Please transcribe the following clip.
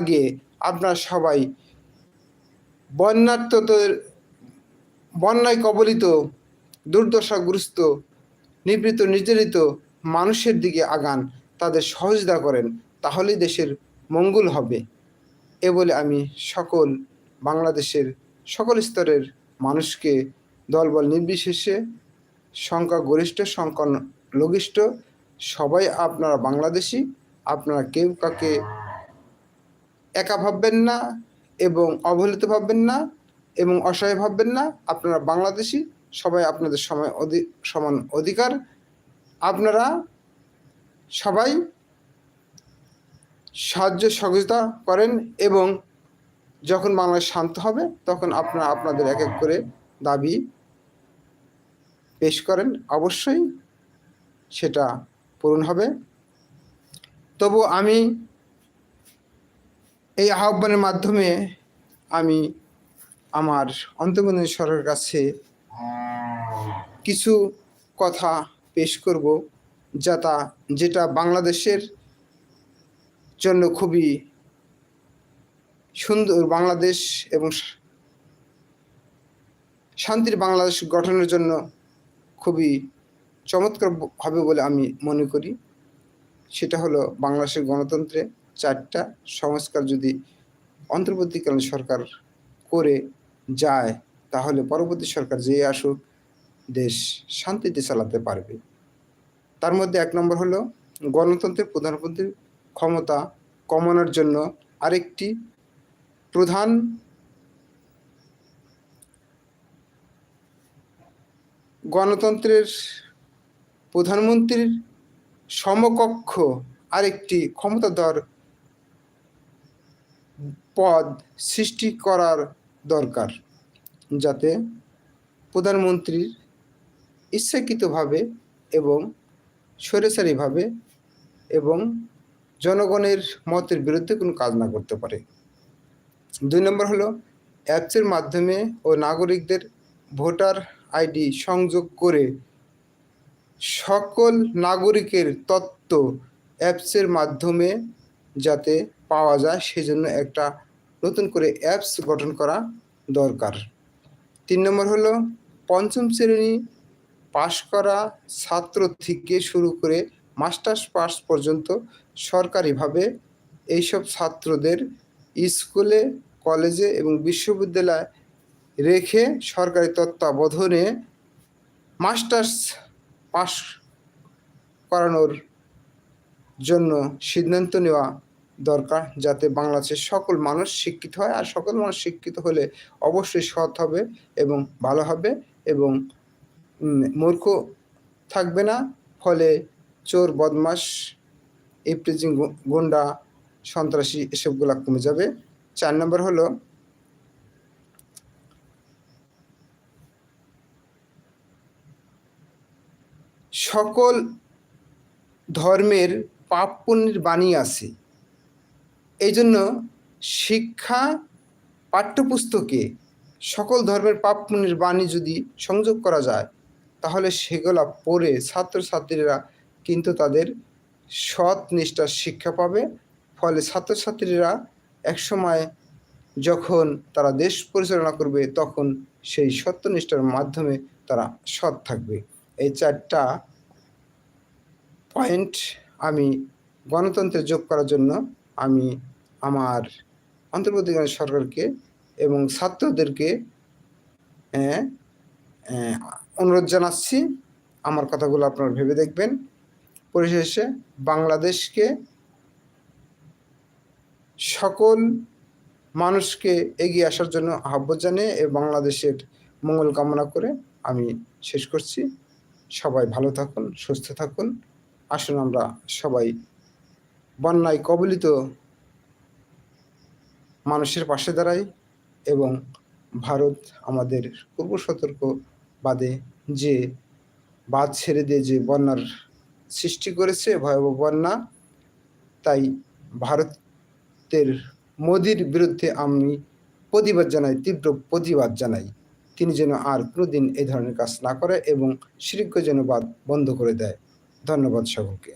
আগে আপনার সবাই বন্যার্থদের বন্যায় কবলিত, দুর্দশাগ্রস্ত নিবৃত নির্যাতিত মানুষের দিকে আগান, তাদের সহযোগিতা করেন, তাহলেই দেশের মঙ্গল হবে। এ বলে আমি সকল বাংলাদেশের সকল স্তরের মানুষকে দলবল নির্বিশেষে সংখ্যা গরিষ্ঠ সংখ্যা লঘিষ্ঠ সবাই আপনারা বাংলাদেশি, আপনারা কেউ কাকে একা ভাববেন না এবং অবহেলিত ভাববেন না এবং অসহায় ভাববেন না। আপনারা বাংলাদেশি, সবাই আপনাদের সময় অধি, সমান অধিকার। আপনারা সবাই সাহায্য, সহযোগিতা করেন এবং যখন বাংলাদেশ শান্ত হবে, তখন আপনারা আপনাদের এক এক করে দাবি পেশ করেন। অবশ্যই সেটা পূরণ হবে। তবু আমি এই আহ্বানের মাধ্যমে আমি আমার অন্তর্বর্তী সরকারের কাছে কিছু কথা পেশ করব, যাতা যেটা বাংলাদেশের জন্য খুবই সুন্দর বাংলাদেশ এবং শান্তির বাংলাদেশ গঠনের জন্য খুবই চমৎকার হবে বলে আমি মনে করি। সেটা হলো বাংলাদেশের গণতন্ত্রে চারটা সংস্কার যদি অন্তর্বর্তীকালীন সরকার করে যায়, তাহলে পরবর্তী সরকার যে আসুক, দেশ শান্তিতে চালাতে পারবে। তার মধ্যে এক নম্বর হলো গণতন্ত্রের প্রধানমন্ত্রীর ক্ষমতা কমানোর জন্য আরেকটি প্রধান গণতন্ত্রের প্রধানমন্ত্রীর সমকক্ষ আরেকটি ক্ষমতাধর পদ সৃষ্টি করার দরকার যাতে প্রধানমন্ত্রীর ইচ্ছাকৃতভাবে এবং স্বৈরাচারীভাবে এবং জনগণের মতের বিরুদ্ধে কোনো কাজ না করতে পারে। দুই নম্বর হলো অ্যাপসের মাধ্যমে ও নাগরিকদের ভোটার আইডি সংযোগ করে সকল নাগরিকের তথ্য অ্যাপসের মাধ্যমে যাতে পাওয়া যায়, সেজন্য একটা নতুন করে অ্যাপস গঠন করা দরকার। তিন নম্বর হলো, পঞ্চম শ্রেণি পাশ করা ছাত্র থেকে শুরু করে মাস্টার্স পাস পর্যন্ত সরকারিভাবে এইসব ছাত্রদের স্কুলে, কলেজে এবং বিশ্ববিদ্যালয়ে রেখে সরকারি তত্ত্বাবধানে মাস্টার্স পাস করানোর জন্য সিদ্ধান্ত নেওয়া দরকার যাতে বাংলাদেশের সকল মানুষ শিক্ষিত হয় আর সকল মানুষ শিক্ষিত হলে অবশ্যই সৎ হবে এবং ভালো হবে এবং মূর্খ থাকবে না। ফলে চোর বদমাস ইপ্রিজিং গুন্ডা, সন্ত্রাসী এসবগুলা কমে যাবে। চার নম্বর হলো সকল ধর্মের পাপ পুণ্যের বাণী আছে। এই জন্য শিক্ষা পাঠ্যপুস্তকে সকল ধর্মের পাপ বাণী যদি সংযোগ করা যায়, তাহলে সেগুলো পড়ে ছাত্রছাত্রীরা কিন্তু তাদের সৎ নিষ্ঠার শিক্ষা পাবে। ফলে ছাত্রছাত্রীরা একসময় যখন তারা দেশ পরিচালনা করবে, তখন সেই সত্যনিষ্ঠার মাধ্যমে তারা সৎ থাকবে। এই চারটা পয়েন্ট আমি গণতন্ত্রে যোগ করার জন্য আমি আমার অন্তর্বর্তীকালীন সরকারকে এবং ছাত্রদেরকে অনুরোধ জানাচ্ছি। আমার কথাগুলো আপনারা ভেবে দেখবেন। পরিশেষে বাংলাদেশকে সকল মানুষকে এগিয়ে আসার জন্য আহ্বান জানিয়ে এ বাংলাদেশের মঙ্গল কামনা করে আমি শেষ করছি। সবাই ভালো থাকুন, সুস্থ থাকুন। আসুন আমরা সবাই বন্যায় কবলিত মানুষের পাশে দাঁড়াই এবং ভারত আমাদের পূর্ব সতর্ক বাদে যে বাদ ছেড়ে দিয়ে যে বন্যার সৃষ্টি করেছে, ভয়াবহ বন্যা, তাই ভারতের মোদির বিরুদ্ধে আমি প্রতিবাদ জানাই, তীব্র প্রতিবাদ জানাই। তিনি যেন আর কোনোদিন এই ধরনের কাজ না করে এবং শীঘ্র যেন বাদ বন্ধ করে দেয়। ধন্যবাদ সকলকে।